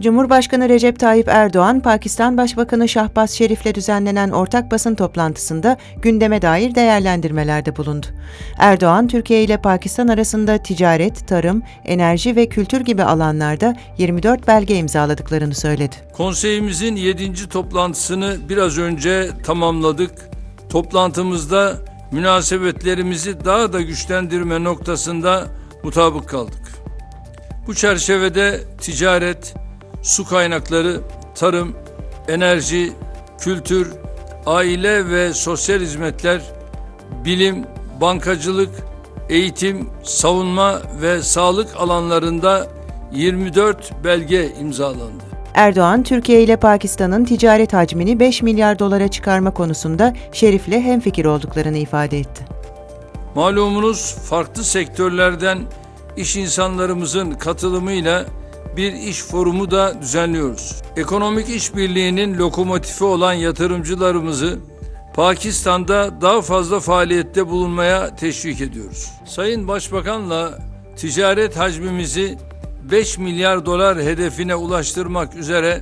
Cumhurbaşkanı Recep Tayyip Erdoğan, Pakistan Başbakanı Şahbaz Şerif'le düzenlenen ortak basın toplantısında gündeme dair değerlendirmelerde bulundu. Erdoğan, Türkiye ile Pakistan arasında ticaret, tarım, enerji ve kültür gibi alanlarda 24 belge imzaladıklarını söyledi. Konseyimizin 7. toplantısını biraz önce tamamladık. Toplantımızda münasebetlerimizi daha da güçlendirme noktasında mutabık kaldık. Bu çerçevede ticaret, su kaynakları, tarım, enerji, kültür, aile ve sosyal hizmetler, bilim, bankacılık, eğitim, savunma ve sağlık alanlarında 24 belge imzalandı. Erdoğan, Türkiye ile Pakistan'ın ticaret hacmini 5 milyar dolara çıkarma konusunda Şerif'le hemfikir olduklarını ifade etti. Malumunuz farklı sektörlerden iş insanlarımızın katılımıyla bir iş forumu da düzenliyoruz. Ekonomik işbirliğinin lokomotifi olan yatırımcılarımızı Pakistan'da daha fazla faaliyette bulunmaya teşvik ediyoruz. Sayın Başbakan'la ticaret hacmimizi 5 milyar dolar hedefine ulaştırmak üzere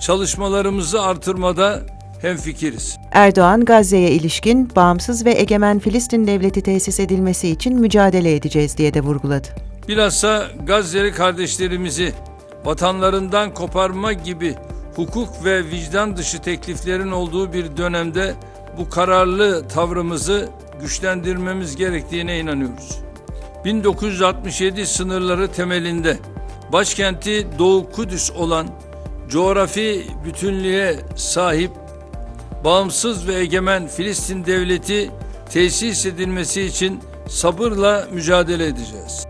çalışmalarımızı artırmada hemfikiriz. Erdoğan, Gazze'ye ilişkin bağımsız ve egemen Filistin devleti tesis edilmesi için mücadele edeceğiz diye de vurguladı. Bilhassa Gazze'li kardeşlerimizi vatanlarından koparma gibi hukuk ve vicdan dışı tekliflerin olduğu bir dönemde bu kararlı tavrımızı güçlendirmemiz gerektiğine inanıyoruz. 1967 sınırları temelinde başkenti Doğu Kudüs olan coğrafi bütünlüğe sahip bağımsız ve egemen Filistin devleti tesis edilmesi için sabırla mücadele edeceğiz.